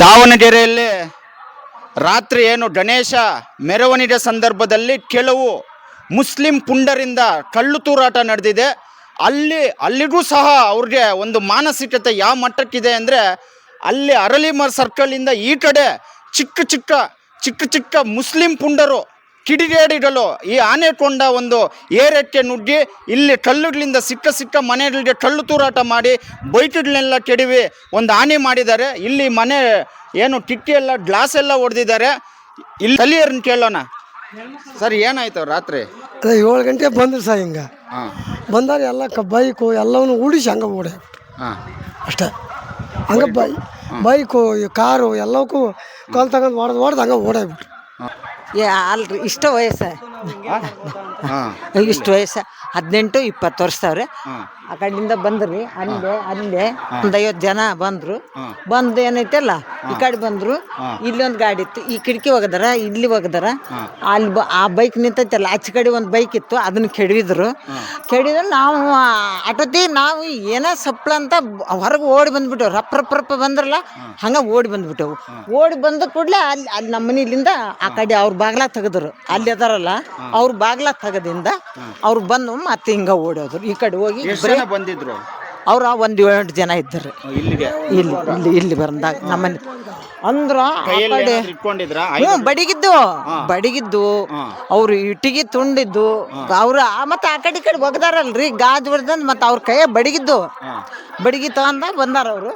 ದಾವಣಗೆರೆಯಲ್ಲಿ ರಾತ್ರಿ ಏನು ಗಣೇಶ ಮೆರವಣಿಗೆ ಸಂದರ್ಭದಲ್ಲಿ ಕೆಲವು ಮುಸ್ಲಿಂ ಪುಂಡರಿಂದ ಕಳ್ಳು ತೂರಾಟ ನಡೆದಿದೆ. ಅಲ್ಲಿ, ಅಲ್ಲಿಗೂ ಸಹ ಅವ್ರಿಗೆ ಒಂದು ಮಾನಸಿಕತೆ ಯಾವ ಮಟ್ಟಕ್ಕಿದೆ ಅಂದರೆ ಅಲ್ಲಿ ಅರಳಿಮರ್ ಸರ್ಕಲಿಂದ ಈ ಕಡೆ ಚಿಕ್ಕ ಚಿಕ್ಕ ಚಿಕ್ಕ ಚಿಕ್ಕ ಮುಸ್ಲಿಂ ಪುಂಡರು ಕಿಡಿಗೇಡಿಗಳು ಈ ಆನೆಕೊಂಡ ಒಂದು ಏರಕ್ಕೆ ನುಗ್ಗಿ ಇಲ್ಲಿ ಕಲ್ಲುಗಳಿಂದ ಸಿಕ್ಕ ಸಿಕ್ಕ ಮನೆಗಳಿಗೆ ಕಲ್ಲು ತೂರಾಟ ಮಾಡಿ ಬೈಕ್ಗಳನ್ನೆಲ್ಲ ಕೆಡವಿ ಒಂದು ಆನೆ ಮಾಡಿದ್ದಾರೆ. ಇಲ್ಲಿ ಮನೆ ಏನು ಟಿಟ್ಟಿ ಎಲ್ಲ ಗ್ಲಾಸ್ ಎಲ್ಲ ಹೊಡೆದಿದ್ದಾರೆ ಇಲ್ಲಿ ಸ್ಥಳೀಯರನ್ನ ಕೇಳೋಣ. ಸರ್ ಏನಾಯ್ತು ರಾತ್ರಿ? ಅದೇ ಏಳು ಗಂಟೆ ಬಂದ್ರು ಸರ್ ಹಿಂಗೆ. ಹಾಂ. ಬಂದಾಗ ಎಲ್ಲ ಕ ಬೈಕು ಎಲ್ಲವನ್ನು ಉಡಿಸಿ ಹಂಗೆ ಓಡೆ. ಹಾಂ. ಅಷ್ಟೇ. ಹಂಗೆ ಬೈ ಬೈಕು ಈ ಕಾರು ಎಲ್ಲವಕ್ಕೂ ಕಲ್ ತಗೊಂಡು ಹೊಡೆದು ಹೊಡೆದು ಹಂಗೆ ಓಡಾಗ್ಬಿಟ್ರು ಏ ಅಲ್ರಿ ಇಷ್ಟು ವಯಸ್ಸ. ಇಷ್ಟು ವಯಸ್ಸ. ಹದಿನೆಂಟು ಇಪ್ಪತ್ತು ವರ್ಷದವ್ರೆ ಹಾಂ. ಆ ಕಡೆಯಿಂದ ಬಂದ್ರಿ ಅಲ್ಲೇ ಅಲ್ಲೇ ಒಂದ್ ಐವತ್ತು ಜನ ಬಂದ್ರು. ಬಂದ ಏನೈತಲ್ಲ ಈ ಕಡೆ ಬಂದ್ರು ಇಲ್ಲೊಂದು ಗಾಡಿ ಇತ್ತು ಈ ಕಿಟಕಿ ಒಗದಾರ ಇಲ್ಲಿ ಒಗದಾರ. ಅಲ್ಲಿ ಬ ಆ ಬೈಕ್ ನಿಂತೈತಲ್ಲ ಆಚೆ ಕಡೆ ಒಂದು ಬೈಕ್ ಇತ್ತು ಅದನ್ನ ಕೆಡವಿದ್ರು. ಕೆಡಿದ್ರೆ ನಾವು ಅಟತಿ ನಾವು ಏನೋ ಸಪ್ಳ ಅಂತ ಹೊರಗೆ ಓಡಿ ಬಂದ್ಬಿಟ್ಟೇವ್ ರಪ್ಪ ರಪ್ಪ ರಪ್ಪ ಬಂದ್ರಲ್ಲ ಹಂಗ ಓಡಿ ಬಂದ್ಬಿಟ್ಟೆವು. ಓಡಿ ಬಂದ ಕೂಡಲೇ ಅಲ್ಲಿ ಅಲ್ಲಿ ನಮ್ಮ ಮನೆಯಿಂದ ಆ ಕಡೆ ಅವ್ರ ಬಾಗ್ಲ ತೆಗೆದ್ರು. ಅಲ್ಲಿ ಅದಾರಲ್ಲ ಅವ್ರ ಬಾಗ್ಲ ತೆಗದಿಂದ ಅವ್ರು ಬಂದು ಮತ್ತೆ ಹಿಂಗ ಓಡೋದ್ರು. ಈ ಕಡೆ ಹೋಗಿ ಎಷ್ಟು ಜನ ಬಂದಿದ್ರು? ಅವ್ರ ಒಂದು ಏಳೆಂಟು ಜನ ಇದ್ದರು. ಇಲ್ಲಿಗೆ? ಇಲ್ಲಿ ಇಲ್ಲಿ ಇಲ್ಲಿ ಬಂದಾಗ ನಮ್ಮನೆ ಅಂದ್ರ ಆ ಕೈಯಲ್ಲಿ ಕಡೆ ಏನಾದ್ರು ಇಟ್ಕೊಂಡಿದ್ರಾ? ಹ್ಞೂ ಬಡಿಗಿದ್ದು ಬಡಿಗಿದ್ದು ಅವ್ರು ಇಟ್ಟಿಗೆ ತುಂಡಿದ್ದು ಅವ್ರ ಮತ್ತೆ ಆ ಕಡೆ ಈ ಕಡೆ ಒಗ್ದಾರಲ್ರಿ ಗಾಜ್ ಬಡ್ದಂದ್ ಮತ್ತೆ ಅವ್ರ ಕೈ ಬಡಿಗಿದ್ದು. ಬಡಿಗಿ ತಗೊಂಡಾಗ ಬಂದಾರ ಅವರು.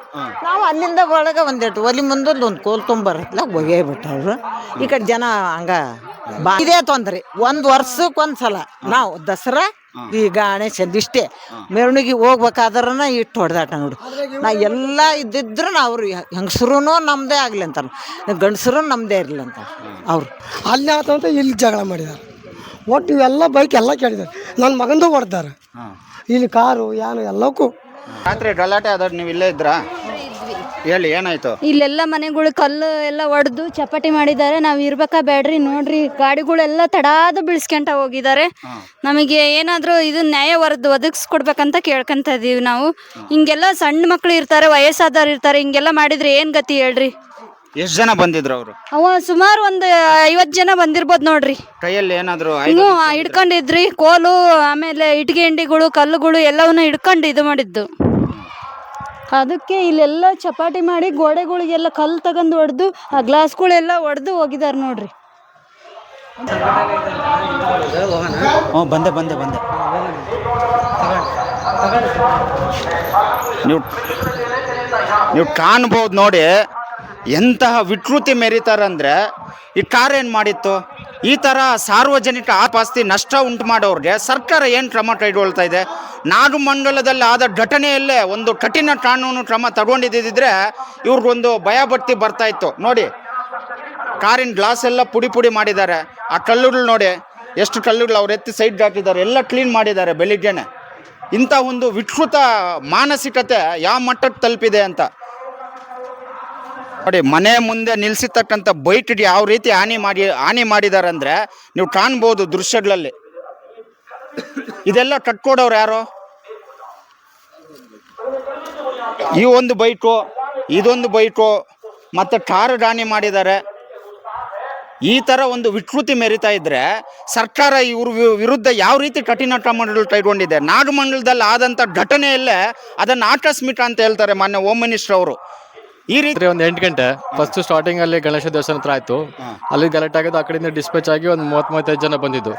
ನಾವು ಅಲ್ಲಿಂದ ಒಳಗೆ ಒಂದೇಟು ಒಲಿ ಮುಂದೊಂದು ಒಂದು ಕೋಲ್ ತುಂಬರತ್ಲ ಒಗೆ ಬಿಟ್ಟವ್ರು. ಈ ಕಡೆ ಜನ ಹಂಗ ಬಾ ಇದೇ ತೊಂದ್ರೆ. ಒಂದು ವರ್ಷಕ್ಕೆ ಒಂದು ಸಲ ನಾವು ದಸರಾ ಈ ಗಣೇಶಂದು ಇಷ್ಟೇ. ಮೆರವಣಿಗೆ ಹೋಗ್ಬೇಕಾದ್ರನ ಇಟ್ಟು ಹೊಡೆದಾಟ ನೋಡು. ನಾ ಎಲ್ಲ ಇದ್ದಿದ್ರು ನಾ ಅವ್ರು ಹೆಂಗಸ್ರೂ ನಮ್ಮದೇ ಆಗಲಿ ಅಂತಾರೆ. ಗಂಡಸರು ನಮ್ಮದೇ ಇರಲಿ ಅಂತ ಅವರು. ಅಲ್ಲಿ ಆತಂತ ಇಲ್ಲಿ ಜಗಳ ಮಾಡಿದ್ದಾರೆ ಒಟ್ಟು ಇವೆಲ್ಲ ಬೈಕ್ ಎಲ್ಲ ಕೇಳಿದಾರೆ. ನನ್ನ ಮಗಂದು ಹೊಡೆದಾರೆ. ಇಲ್ಲಿ ಕಾರು ಯಾನು ಎಲ್ಲಕ್ಕೂ. ರಾತ್ರಿ ಗಲಾಟೆ ಆದ್ರೆ ನೀವು ಇಲ್ಲೇ ಇದ್ರಾ? ಹೇಳಿ ಏನಾಯ್ತು? ಇಲ್ಲೆಲ್ಲ ಮನೆಗಳು ಕಲ್ಲು ಎಲ್ಲ ಒಡೆದು ಚಪಾಟಿ ಮಾಡಿದ್ದಾರೆ. ನಾವು ಇರ್ಬೇಕಾ ಬೇಡ್ರಿ ನೋಡ್ರಿ ಗಾಡಿಗಳೆಲ್ಲ ತಡಾದ ಬೀಳ್ಸ್ಕೊಂತ ಹೋಗಿದ್ದಾರೆ. ನಮಗೆ ಏನಾದರೂ ಇದು ನ್ಯಾಯ ವರದ್ ಒದಗಿಸ್ಕೊಡ್ಬೇಕಂತ ಕೇಳ್ಕೊಂತ ಇದೀವಿ ನಾವು. ಹಿಂಗೆಲ್ಲ ಸಣ್ಣ ಮಕ್ಳು ಇರ್ತಾರೆ ವಯಸ್ಸಾದವ್ರು ಇರ್ತಾರೆ ಹಿಂಗೆಲ್ಲ ಮಾಡಿದ್ರೆ ಏನು ಗತಿ ಹೇಳ್ರಿ? ಎಷ್ಟು ಜನ ಬಂದಿದ್ರು ಅವರು? ಅವ ಸುಮಾರು ಒಂದು ಐವತ್ತು ಜನ ಬಂದಿರ್ಬೋದು ನೋಡ್ರಿ. ಕೈಯಲ್ಲಿ ಏನಾದ್ರು ಹ್ಞೂ ಹಿಡ್ಕೊಂಡಿದ್ರಿ ಕೋಲು ಆಮೇಲೆ ಇಟ್ಗೆ ಹಿಂಡಿಗಳು ಕಲ್ಲುಗಳು ಎಲ್ಲವನ್ನ ಹಿಡ್ಕೊಂಡು ಇದು ಮಾಡಿದ್ದು. ಅದಕ್ಕೆ ಇಲ್ಲೆಲ್ಲ ಚಪಾಟಿ ಮಾಡಿ ಗೋಡೆಗಳಿಗೆಲ್ಲ ಕಲ್ಲು ತಗೊಂಡು ಹೊಡೆದು ಆ ಗ್ಲಾಸ್ಗಳೆಲ್ಲ ಒಡೆದು ಹೋಗಿದ್ದಾರೆ ನೋಡ್ರಿ. ಹ್ಞೂ, ಬಂದೆ ಬಂದೆ ಬಂದೆ. ನೀವು ನೀವು ಕಾಣ್ಬೋದು ನೋಡಿ, ಎಂತಹ ವಿಕೃತಿ ಮೆರೀತಾರಂದ್ರೆ, ಈ ಕಾರ್ ಏನು ಮಾಡಿತ್ತು? ಈ ಥರ ಸಾರ್ವಜನಿಕ ಆಸ್ತಿ ನಷ್ಟ ಉಂಟು ಮಾಡೋರಿಗೆ ಸರ್ಕಾರ ಏನು ಕ್ರಮ ಕೈಗೊಳ್ತಾ ಇದೆ? ನಾಗಮಂಡಲದಲ್ಲಿ ಆದ ಘಟನೆಯಲ್ಲೇ ಒಂದು ಕಠಿಣ ಕಾನೂನು ಕ್ರಮ ತಗೊಂಡಿದ್ದಿದ್ರೆ ಇವ್ರಿಗೊಂದು ಭಯ ಭಕ್ತಿ ಬರ್ತಾ ಇತ್ತು. ನೋಡಿ, ಕಾರಿನ ಗ್ಲಾಸ್ ಎಲ್ಲ ಪುಡಿ ಪುಡಿ ಮಾಡಿದ್ದಾರೆ. ಆ ಕಲ್ಲುಗಳು ನೋಡಿ, ಎಷ್ಟು ಕಲ್ಲುಗಳು ಅವ್ರು ಎತ್ತಿ ಸೈಡ್ಗೆ ಹಾಕಿದ್ದಾರೆ. ಎಲ್ಲ ಕ್ಲೀನ್ ಮಾಡಿದ್ದಾರೆ ಬೆಳಿಗ್ಗೆನೆ. ಇಂಥ ಒಂದು ವಿಕೃತ ಮಾನಸಿಕತೆ ಯಾವ ಮಟ್ಟಕ್ಕೆ ತಲುಪಿದೆ ಅಂತ. ನೋಡಿ, ಮನೆ ಮುಂದೆ ನಿಲ್ಸಿರ್ತಕ್ಕಂಥ ಬೈಕ್ಗೆ ಯಾವ ರೀತಿ ಹಾನಿ ಮಾಡಿ, ಹಾನಿ ಮಾಡಿದ್ದಾರೆ ಅಂದರೆ ನೀವು ಕಾಣ್ಬೋದು ದೃಶ್ಯಗಳಲ್ಲಿ. ಇದೆಲ್ಲ ಕಟ್ಕೊಡೋರು ಯಾರು? ಈ ಒಂದು ಬೈಕು ಇದೊಂದು ಬೈಕು ಮತ್ತು ಕಾರು ಹಾನಿ ಮಾಡಿದ್ದಾರೆ. ಈ ಥರ ಒಂದು ವಿಕೃತಿ ಮೆರಿತಾ ಇದ್ದರೆ ಸರ್ಕಾರ ಇವ್ರ ವಿರುದ್ಧ ಯಾವ ರೀತಿ ಕಠಿಣ ಕ್ರಮಗಳು ಕೈಗೊಂಡಿದೆ? ನಾಗಮಂಡಲದಲ್ಲಿ ಆದಂಥ ಘಟನೆಯಲ್ಲೇ ಅದನ್ನು ಆಕಸ್ಮಿಕ ಅಂತ ಹೇಳ್ತಾರೆ ಮಾನ್ಯ ಹೋಮ್ ಮಿನಿಸ್ಟರ್ ಅವರು. ಈ ರೀತಿ ಒಂದ್ ಎಂಟು ಗಂಟೆ. ಫಸ್ಟ್ ಸ್ಟಾರ್ಟಿಂಗ್ ಅಲ್ಲಿ ಗಣೇಶ ದೇವಸ್ಥಾನ ಹತ್ರ ಆಯ್ತು. ಅಲ್ಲಿ ಗಲಾಟೆ ಆಗಿದ್ದು ಆ ಕಡೆಯಿಂದ ಡಿಸ್ಪ್ಯಾಚ್ ಆಗಿ ಒಂದು ಮೂವತ್ತ್ ಮೂವತ್ತೈದು ಜನ ಬಂದಿದ್ದು.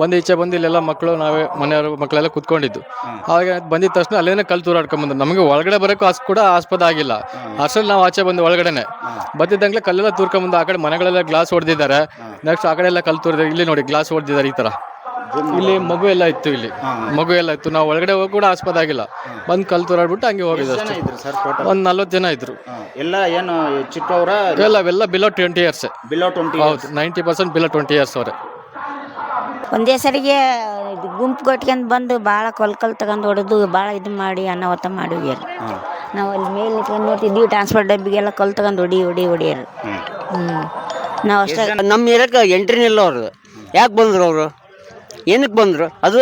ಬಂದು ಈಚೆ ಬಂದು ಇಲ್ಲೆಲ್ಲ ಮಕ್ಕಳು ನಾವೇ ಮನೆಯವರು ಮಕ್ಕಳೆಲ್ಲ ಕುತ್ಕೊಂಡಿದ್ದು. ಹಾಗೆ ಬಂದಿದ ತಕ್ಷಣ ಅಲ್ಲೇನೆ ಕಲ್ ತೂರಾಡ್ಕೊಂಡ್ ಬಂದ್ರು. ನಮಗೆ ಒಳಗಡೆ ಬರೋಕ್ಕೂ ಅಷ್ಟು ಕೂಡ ಆಸ್ಪದ ಆಗಿಲ್ಲ. ಅಷ್ಟರಲ್ಲಿ ನಾವು ಆಚೆ ಬಂದು ಒಳಗಡೆನೆ. ಬಂದಿದ್ದಂಗ್ಲೆ ಕಲ್ಲೆಲ್ಲ ತೂರ್ಕೊಂಬಂದು ಆ ಕಡೆ ಮನೆಗಳೆಲ್ಲ ಗ್ಲಾಸ್ ಹೊಡೆದಿದ್ದಾರೆ. ನೆಕ್ಸ್ಟ್ ಆ ಕಡೆ ಎಲ್ಲ ಕಲ್ ತೂರಿದ್ರೆ ಇಲ್ಲಿ ನೋಡಿ ಗ್ಲಾಸ್ ಹೊಡೆದಿದ್ದಾರೆ ಈ ತರ. ಇಲ್ಲಿ ಮಗು ಎಲ್ಲ ಇತ್ತು ಇಲ್ಲಿ. ಮಗು ಎಲ್ಲ ಇತ್ತು. ನಾವು ಒಳಗಡೆ ಹೋಗಿ ಕೂಡ ಆಸ್ಪದ ಆಗಿಲ್ಲ. ಬಂದು ಕಲ್ ತೂರಾಡ್ಬಿಟ್ಟು ಹಂಗೆ ಹೋಗಿದ್ದು ಅಷ್ಟೇ. ಇದ್ರು ಸರ್ ಟೋಟಲ್ ಒಂದು ನಲ್ವತ್ತು ಜನ ಇದ್ರು. ಎಲ್ಲ ಏನು ಚಿಕ್ಕವರ? ಎಲ್ಲ ಅವೆಲ್ಲ below twenty years below twenty ಹೌದು ninety percent below twenty years ಅವರೇ. ಒಂದೇ ಸರಿಗೆ ಗುಂಪು ಕೊಟ್ಕೊಂಡು ಬಂದು ಭಾಳ ಕೊಲ್ ಕಲ್ ತಗೊಂಡು ಹೊಡೆದು ಭಾಳ ಇದು ಮಾಡಿ ಅನಾಹುತ ಹೋಗ್ಯಾರೆ ನಾವು ಅಲ್ಲಿ ಮೇಲೆ ನಿಂತ್ಕೊಂಡು ನೋಡ್ತಿದ್ವಿ ಟ್ರಾನ್ಸ್ಫರ್ ಡಬ್ಬಿಗೆಲ್ಲ ಕಲ್ ತಗೊಂಡು ಹೊಡಿ ಹೊಡಿ ಹೊಡಿಯಾರ ಹ್ಞೂ ನಾವು ಅಷ್ಟೇ ನಮ್ಮ ಏರಿಯಾಕ್ಕೆ ಎಂಟ್ರಿನಿಲ್ಲ ಅವ್ರದ್ದು. ಯಾಕೆ ಬಂದರು ಅವರು? ಏನಕ್ಕೆ ಬಂದರು? ಅದು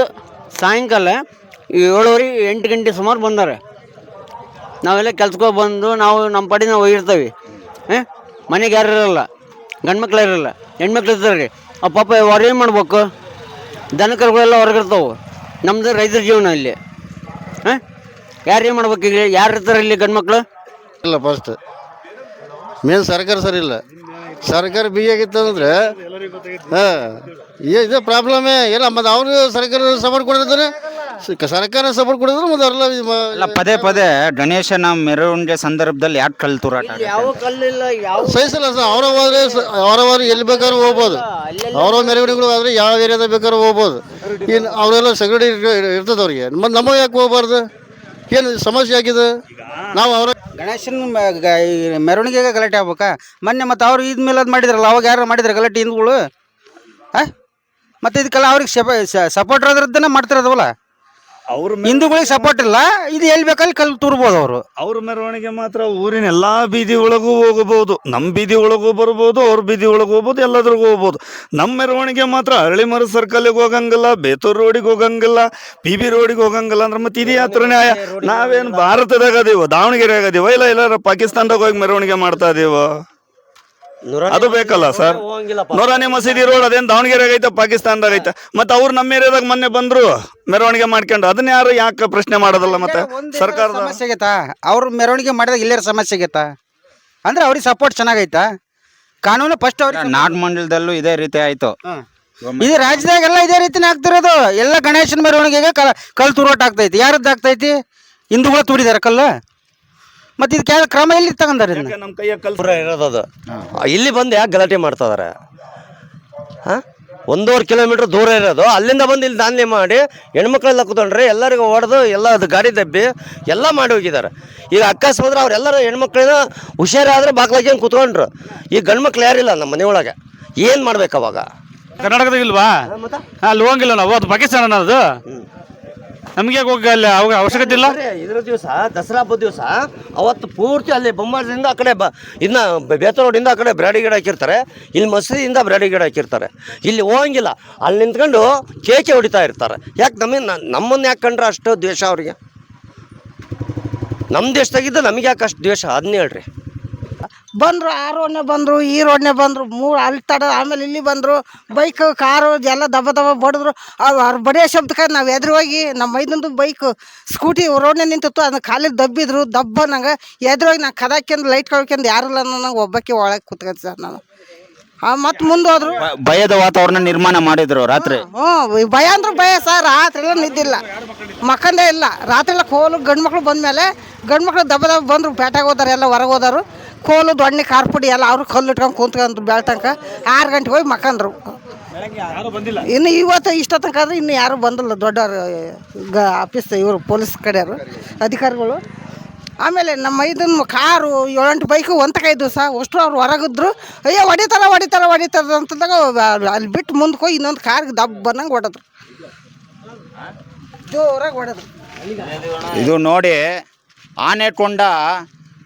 ಸಾಯಂಕಾಲ ಏಳುವರೆ ಎಂಟು ಗಂಟೆ ಸುಮಾರು ಬಂದಾರೆ. ನಾವೆಲ್ಲ ಕೆಲ್ಸಕ್ಕೆ ಬಂದು ನಾವು ನಮ್ಮ ಪಾಡಿ ನಾವು ಹೋಗಿರ್ತೀವಿ. ಹಾಂ ಮನೆಗೆ ಯಾರು ಇರಲ್ಲ. ಗಂಡು ಮಕ್ಳು ಇರಲ್ಲ. ಹೆಣ್ಮಕ್ಳು ಇರ್ತಾರೆ. ರೀ ಆ ಪಾಪ ಹೊರಗೇನು ಮಾಡ್ಬೇಕು? ದನ ಕರುಗಳೆಲ್ಲ ಹೊರಗಿರ್ತಾವೆ. ನಮ್ಮದು ರೈತರ ಜೀವನ ಇಲ್ಲಿ. ಹಾಂ ಯಾರು ಏನು ಮಾಡ್ಬೇಕು ಈಗ? ಯಾರು ಇರ್ತಾರೆ ಇಲ್ಲಿ ಗಂಡು ಮಕ್ಳು ಇಲ್ಲ ಫಸ್ಟ್ ಮೇನ್ ಸರ್ಕಾರ ಸರಿ ಇಲ್ಲ. ಸರ್ಕಾರ ಬಿ ಆಗಿತ್ತು ಅಂದ್ರೆ ಹಾಂ ಇದು ಪ್ರಾಬ್ಲಮೇ ಇಲ್ಲ ಮತ್ತು ಅವರು ಸರ್ಕಾರ ಸಪೋರ್ಟ್ ಕೊಡಿದ್ರೆ ಸರ್ಕಾರ ಸಪೋರ್ಟ್ ಕೊಡಿದ್ರೆ ಮತ್ತೆ ಅವರೆಲ್ಲ ಇದು ಮಾ- ಅಲ್ಲ ಪದೇ ಪದೇ ಗಣೇಶನ ಮೆರವಣಿಗೆ ಸಂದರ್ಭದಲ್ಲಿ ಯಾಕೆ ಕಲ್ಲು ತೂರಾಟ ಆಗುತ್ತೆ? ಯಾವ ಕಲ್ಲಿಲ್ಲ ಯಾವ ಸಹಿಸಲ್ಲ ಸರ್ ಅವರ ಹೋದ್ರೆ ಅವರವರು ಎಲ್ಲಿ ಬೇಕಾದ್ರೂ ಹೋಗ್ಬೋದು. ಅವ್ರ ಮೆರವಣಿಗೆಗಳು ಆದರೆ ಯಾವ ಏರಿಯಾದ ಬೇಕಾದ್ರೂ ಹೋಗ್ಬೋದು. ಇನ್ನು ಅವರೆಲ್ಲ ಸೆಕ್ಯೂರಿಟಿ ಇರ್ತದೆ ಅವ್ರಿಗೆ ಮತ್ತೆ ನಮಗೆ ಯಾಕೆ ಹೋಗ್ಬಾರ್ದು? ಏನು ಸಮಸ್ಯೆ ಆಗಿದೆ? ನಾವು ಅವರ ಗಣೇಶನ ಮೆರವಣಿಗೆಗೆ ಗಲಾಟೆ ಆಗ್ಬೇಕಾ? ಮೊನ್ನೆ ಮತ್ತು ಅವ್ರು ಇದ್ ಮೇಲೆ ಅದು ಮಾಡಿದ್ರಲ್ಲ, ಅವಾಗ ಯಾರು ಮಾಡಿದ್ರು ಗಲಾಟೆ ಹಿಂದೂಗಳು? ಹಾಂ? ಮತ್ತು ಇದಕ್ಕೆಲ್ಲ ಅವ್ರಿಗೆ ಸಪೋರ್ಟ್ ಅದ್ರದ್ದನ್ನ ಮಾಡ್ತಿರೋದವಲ್ಲ? ಅವ್ರ ಹಿಂದೂಗಳಿಗೆ ಸಪೋರ್ಟ್ ಇಲ್ಲ. ಇದು ಎಲ್ಲಿ ಬೇಕಲ್ಲಿ ಕಲ್ ತುರ್ಬೋದು ಅವರು. ಅವ್ರ ಮೆರವಣಿಗೆ ಮಾತ್ರ ಊರಿನ ಎಲ್ಲಾ ಬೀದಿ ಒಳಗೂ ಹೋಗಬಹುದು. ನಮ್ಮ ಬೀದಿ ಒಳಗೂ ಬರ್ಬೋದು ಅವ್ರ ಬೀದಿ ಒಳಗೂ ಹೋಗ್ಬೋದು ಎಲ್ಲದ್ರಗೂ ಹೋಗ್ಬೋದು ನಮ್ಮ ಮೆರವಣಿಗೆ ಮಾತ್ರ ಅರಳಿಮರ ಸರ್ಕಲ್ಗೆ ಹೋಗಂಗಿಲ್ಲ ಬೇತೂರು ರೋಡಿಗೆ ಹೋಗಂಗಿಲ್ಲ ಪಿ ಬಿ ರೋಡಿಗೆ ಹೋಗಂಗಿಲ್ಲ ಅಂದ್ರೆ ಮತ್ತೆ ಇದೇ ಹತ್ರ ನ್ಯಾಯ? ನಾವೇನು ಭಾರತದಾಗ ಅದೀವ ದಾವಣಗೆರೆ ಆಗದೀವ ಇಲ್ಲ ಇಲ್ಲ ಪಾಕಿಸ್ತಾನದಾಗ ಹೋಗಿ ಮೆರವಣಿಗೆ ಮಾಡ್ತಾ ಇದೀವ? ಅದು ಬೇಕಲ್ಲ ಸರ್? ನೂರಾನೇ ಮಸೀದಿ ರೋಡ್ ಅದೇನು ದಾವಣಗೆರೆ ಐತೆ ಪಾಕಿಸ್ತಾನದಾಗ ಐತೆ. ಮತ್ತೆ ಅವ್ರು ನಮ್ಮ ಏರಿಯಾದಾಗ ಮೊನ್ನೆ ಬಂದ್ರು ಮೆರವಣಿಗೆ ಮಾಡ್ಕೊಂಡು. ಅದನ್ನ ಯಾರು ಯಾಕೆ ಪ್ರಶ್ನೆ ಮಾಡೋದಲ್ಲ ಮತ್ತೆ? ಸರ್ಕಾರದ ಸಮಸ್ಯೆ ಆಗೈತಾ? ಅವ್ರ ಮೆರವಣಿಗೆ ಮಾಡಿದಾಗ ಇಲ್ಲೇ ಸಮಸ್ಯೆ ಆಗೈತಾ? ಅಂದ್ರೆ ಅವ್ರಿಗೆ ಸಪೋರ್ಟ್ ಚೆನ್ನಾಗೈತಾ? ಕಾನೂನು ಫಸ್ಟ್ ಅವ್ರಿಗೆ ನಾಗಮಂಡಲದಲ್ಲೂ ಇದೇ ರೀತಿ ಆಯ್ತು. ಇದು ರಾಜ್ಯದಾಗೆಲ್ಲ ಇದೇ ರೀತಿನೇ ಆಗ್ತಿರೋದು. ಎಲ್ಲ ಗಣೇಶನ ಮೆರವಣಿಗೆಗೆ ಕಲ್ ಕಲ್ಲು ತೂರಾಟ ಆಗ್ತೈತಿ. ಯಾರದ್ದು ಆಗ್ತೈತಿ? ಹಿಂದೂಗಳು ತೂರಿದಾರೆ ಕಲ್ಲು? ಮತ್ತೆ ಇದಕ್ಕೆ ಯಾವ ಕ್ರಮ ಎಲ್ಲಿ ತಗೊಂಡಾರೆ ಇದನ್ನ ನಮ್ಮ ಕೈಯ ಕಲ್ ದೂರ ಇರೋದು ಇಲ್ಲಿ ಬಂದು ಯಾಕೆ ಗಲಾಟೆ ಮಾಡ್ತಾ ಇದಾರೆ? ಹಾಂ? ಒಂದೂವರೆ ಕಿಲೋಮೀಟ್ರ್ ದೂರ ಇರೋದು. ಅಲ್ಲಿಂದ ಬಂದು ಇಲ್ಲಿ ದಾಂಧಲೆ ಮಾಡಿ ಹೆಣ್ಮಕ್ಳೆಲ್ಲ ಕುತ್ಕೊಂಡ್ರೆ ಎಲ್ಲರಿಗೂ ಹೊಡೆದು ಎಲ್ಲ ಅದು ಗಾಡಿ ದಬ್ಬಿ ಎಲ್ಲ ಮಾಡಿ ಹೋಗಿದ್ದಾರೆ. ಈಗ ಅಕಸ್ಮಾತ್ರ ಅವರೆಲ್ಲರೂ ಹೆಣ್ಮಕ್ಳನ್ನ ಹುಷಾರಾದ್ರೆ ಬಾಗ್ಲಾಗಿ ಕೂತ್ಕೊಂಡ್ರು. ಈಗ ಗಂಡ್ಮಕ್ಳು ಯಾರಿಲ್ಲ ನಮ್ಮ ಮನೆಯೊಳಗೆ. ಏನು ಮಾಡ್ಬೇಕು ಅವಾಗ? ಕರ್ನಾಟಕದಾಗ ಇಲ್ವಾ? ಅಲ್ಲಿ ಹೋಗಿಲ್ಲ ನಾವು. ಅದು ಪಾಕಿಸ್ತಾನ ಅನ್ನೋದು ನಮಗೆ ಹೋಗಿ ಅಲ್ಲಿ ಅವಾಗ ಅವಶ್ಯಕತೆ ಇಲ್ಲ? ಇದ್ರ ದಿವಸ, ದಸರಾ ಹಬ್ಬದ ದಿವಸ ಅವತ್ತು ಪೂರ್ತಿ ಅಲ್ಲಿ ಬೊಮ್ಮಾರದಿಂದ ಆ ಕಡೆ ಬ, ಇನ್ನ ಬೇತ ರೋಡಿಂದ ಆ ಕಡೆ ಬ್ರಾಡಿ ಗಿಡ ಹಾಕಿರ್ತಾರೆ, ಇಲ್ಲಿ ಮಸೀದಿಯಿಂದ ಬ್ರಾಡಿ ಗಿಡ ಹಾಕಿರ್ತಾರೆ. ಇಲ್ಲಿ ಹೋಗಂಗಿಲ್ಲ, ಅಲ್ಲಿ ನಿಂತ್ಕೊಂಡು ಕೇಕೆ ಹೊಡಿತಾ ಇರ್ತಾರೆ. ಯಾಕೆ ನಮಗೆ ನಮ್ಮನ್ನು ಯಾಕೆ ಕಂಡ್ರೆ ಅಷ್ಟು ದ್ವೇಷ ಅವ್ರಿಗೆ? ನಮ್ಮ ದೇಶದಾಗಿದ್ದು ನಮಗೆ ಯಾಕೆ ಅಷ್ಟು ದ್ವೇಷ? ಅದನ್ನ ಹೇಳ್ರಿ. ಬಂದರು ಆ ರೋಡ್ನೇ ಬಂದರು ಈ ರೋಡ್ನೇ ಬಂದರು ಮೂರು ಅಲ್ಲಿ ತಡ ಆಮೇಲೆ ಇಲ್ಲಿ ಬಂದರು ಬೈಕ್ ಕಾರು ಎಲ್ಲ ದಬ್ಬ ದಬ್ಬ ಬಡಿದ್ರು. ಅವ್ರು ಬಡಿಯೋ ಶಬ್ದಕ್ಕೆ ನಾವು ಎದುರು ಹೋಗಿ ನಮ್ಮ ಮೈದಂದು ಬೈಕ್ ಸ್ಕೂಟಿ ರೋಡ್ನೇ ನಿಂತಿತ್ತು ಅದನ್ನ ಕಾಲಿಗೆ ದಬ್ಬಿದ್ರು ದಬ್ಬ ನಂಗೆ. ಹೋಗಿ ನಾನು ಕದಾಕ್ಯಂದು ಲೈಟ್ ಕಳ್ಕೊಂಡು ಯಾರಿಲ್ಲ ನಂಗೆ ಒಬ್ಬಕ್ಕೆ ಒಳಗೆ ಕೂತ್ಕೊಂಡ್ ಸರ್ ನಾನು. ಮತ್ತು ಮುಂದೆ ಹೋದ್ರು. ಭಯದ ವಾತಾವರಣ ನಿರ್ಮಾಣ ಮಾಡಿದ್ರು ರಾತ್ರಿ. ಹ್ಞೂ ಭಯ ಅಂದ್ರೆ ಭಯ ಸರ್ ರಾತ್ರಿ ಎಲ್ಲ ನಿದ್ದಿಲ್ಲ. ಮಕ್ಕಂದೇ ಇಲ್ಲ. ರಾತ್ರಿ ಎಲ್ಲ ಕೋಲು ಗಂಡು ಮಕ್ಳು ಬಂದಮೇಲೆ ಗಂಡು ಮಕ್ಳು ದಬ್ಬ ದಬ್ಬ ಬಂದರು ಪೇಟೆಗೆ ಹೋದಾರೆ ಎಲ್ಲ ಹೊರಗೆ ಹೋದರು ಕೋಲು ದೊಣ್ಣೆ, ಕಾರ್ಪುಡಿ ಎಲ್ಲ ಅವರು ಕಲ್ಲು ಇಟ್ಕೊಂಡು ಕೂತ್ಕೊಂಡು ಬೆಳ್ತಂಕ ಆರು ಗಂಟೆಗೆ ಹೋಗಿ ಮಕ್ಕಂದ್ರು. ಇನ್ನು ಇವತ್ತು ಇಷ್ಟ ತನಕ ಆದ್ರೆ ಇನ್ನು ಯಾರು ಬಂದಿಲ್ಲ ದೊಡ್ಡವರು, ಗ, ಆಫೀಸ್ ಇವರು, ಪೊಲೀಸ್ ಕಡೆಯವರು, ಅಧಿಕಾರಿಗಳು. ಆಮೇಲೆ ನಮ್ಮ ಇದನ್ನು ಕಾರು, ಏಳೆಂಟು ಬೈಕು ಒಂದು ಕೈ ದಿವಸ ಅಷ್ಟು ಅವ್ರು ಹೊರಗಿದ್ರು. ಅಯ್ಯೋ, ಹೊಡಿತಾರ ಹೊಡಿತಾರ ಹೊಡಿತಾರ ಅಂತಂದಾಗ ಅಲ್ಲಿ ಬಿಟ್ಟು ಮುಂದಕ್ಕೆ ಹೋಗಿ ಇನ್ನೊಂದು ಕಾರ್ಗೆ ದಬ್ಬ ಬಂದಂಗೆ ಹೊಡೆದ್ರು. ಜೋರಾಗಿ ಹೊಡೆದ್ರು. ಇದು ನೋಡಿ ಆನೆಕೊಂಡ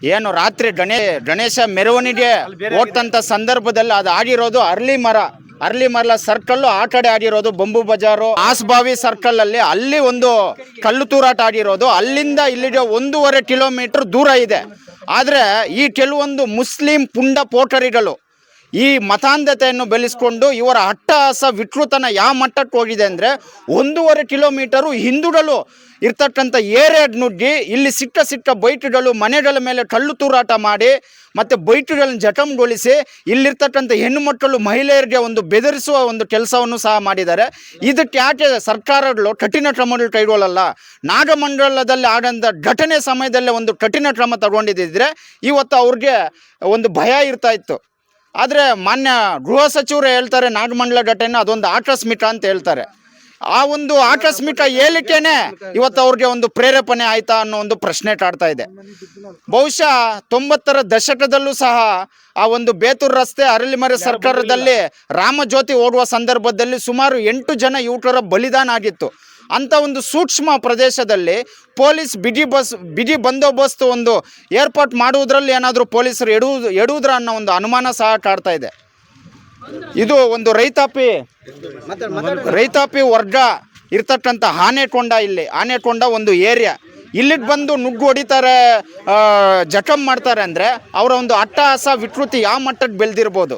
ಏನು ರಾತ್ರಿ ಗಣೇ ಗಣೇಶ ಮೆರವಣಿಗೆ ಹೋಗ್ತಂಥ ಸಂದರ್ಭದಲ್ಲಿ ಅದು ಆಗಿರೋದು ಅರ್ಲಿ ಮರ ಅರ್ಲಿ ಮರಲ ಸರ್ಕಲ್ಲು ಆ ಕಡೆ ಆಗಿರೋದು ಬೊಂಬು ಬಜಾರು ಆಸ್ಬಾವಿ ಸರ್ಕಲ್ ಅಲ್ಲಿ ಅಲ್ಲಿ ಒಂದು ಕಲ್ಲು ತೂರಾಟ ಆಗಿರೋದು ಅಲ್ಲಿಂದ ಇಲ್ಲಿಗೆ ಒಂದೂವರೆ ಕಿಲೋಮೀಟರ್ ದೂರ ಇದೆ. ಆದರೆ ಈ ಕೆಲವೊಂದು ಮುಸ್ಲಿಂ ಪುಂಡ ಪೋಟರಿಗಳು ಈ ಮತಾಂಧತೆಯನ್ನು ಬೆಳೆಸ್ಕೊಂಡು ಇವರ ಅಟ್ಟಹಾಸ ವಿಕೃತನ ಯಾವ ಮಟ್ಟಕ್ಕೆ ಹೋಗಿದೆ ಅಂದರೆ ಒಂದೂವರೆ ಕಿಲೋಮೀಟರು ಹಿಂದುಡಲು ಇರ್ತಕ್ಕಂಥ ಏರಿಯಾಡ್ ನುಗ್ಗಿ ಇಲ್ಲಿ ಸಿಕ್ಕ ಸಿಕ್ಕ ಬೈಟುಗಳು ಮನೆಗಳ ಮೇಲೆ ಕಲ್ಲು ತೂರಾಟ ಮಾಡಿ ಮತ್ತು ಬೈಟುಗಳನ್ನು ಜಟಮ್ಗೊಳಿಸಿ ಇಲ್ಲಿರ್ತಕ್ಕಂಥ ಹೆಣ್ಣು ಮಕ್ಕಳು ಮಹಿಳೆಯರಿಗೆ ಒಂದು ಬೆದರಿಸುವ ಒಂದು ಕೆಲಸವನ್ನು ಸಹ ಮಾಡಿದ್ದಾರೆ. ಇದಕ್ಕೆ ಯಾಕೆ ಸರ್ಕಾರಗಳು ಕಠಿಣ ಕ್ರಮಗಳು ಕೈಗೊಳ್ಳಲ್ಲ? ನಾಗಮಂಡಲದಲ್ಲಿ ಆಡಂಥ ಘಟನೆ ಸಮಯದಲ್ಲೇ ಒಂದು ಕಠಿಣ ಕ್ರಮ ತಗೊಂಡಿದ್ದಿದ್ರೆ ಇವತ್ತು ಅವ್ರಿಗೆ ಒಂದು ಭಯ ಇರ್ತಾ ಇತ್ತು. ಆದರೆ ಮಾನ್ಯ ಗೃಹ ಸಚಿವರು ಹೇಳ್ತಾರೆ ನಾಗಮಂಡಲ ಘಟನೆ ಅದೊಂದು ಆಕಸ್ಮಿಕ ಅಂತ ಹೇಳ್ತಾರೆ. ಆ ಒಂದು ಆಕಸ್ಮಿಕ ಹೇಳಿಕೆನೆ ಇವತ್ತು ಅವ್ರಿಗೆ ಒಂದು ಪ್ರೇರೇಪಣೆ ಆಯ್ತಾ ಅನ್ನೋ ಒಂದು ಪ್ರಶ್ನೆ ಕಾಡ್ತಾ ಇದೆ. ಬಹುಶಃ ತೊಂಬತ್ತರ ದಶಕದಲ್ಲೂ ಸಹ ಆ ಒಂದು ಬೇತೂರು ರಸ್ತೆ ಅರಳಿಮರೆ ಸರ್ಕಾರದಲ್ಲಿ ರಾಮಜ್ಯೋತಿ ಓಡುವ ಸಂದರ್ಭದಲ್ಲಿ ಸುಮಾರು ಎಂಟು ಜನ ಯುವಕರ ಬಲಿದಾನ ಆಗಿತ್ತು. ಅಂಥ ಒಂದು ಸೂಕ್ಷ್ಮ ಪ್ರದೇಶದಲ್ಲಿ ಪೊಲೀಸ್ ಬಿಗಿ ಬಸ್, ಬಿಗಿ ಬಂದೋಬಸ್ತ್ ಒಂದು ಏರ್ಪಾಟ್ ಮಾಡುವುದರಲ್ಲಿ ಏನಾದರೂ ಪೊಲೀಸರು ಎಡುವುದು ಎಡುವುದ್ರ ಅನ್ನೋ ಒಂದು ಅನುಮಾನ ಸಹ ಕಾಡ್ತಾ ಇದೆ. ಇದು ಒಂದು ರೈತಾಪಿ ರೈತಾಪಿ ವರ್ಗ ಇರ್ತಕ್ಕಂಥ ಆನೆಕೊಂಡ ಇಲ್ಲಿ, ಆನೆಕೊಂಡ ಒಂದು ಏರಿಯಾ. ಇಲ್ಲಿಗೆ ಬಂದು ನುಗ್ಗು ಹೊಡಿತಾರೆ ಜಖಂ ಮಾಡ್ತಾರೆ ಅಂದರೆ ಅವರ ಒಂದು ಅಟ್ಟಹಾಸ, ವಿಕೃತಿ ಯಾವ ಮಟ್ಟಕ್ಕೆ ಬೆಳೆದಿರ್ಬೋದು?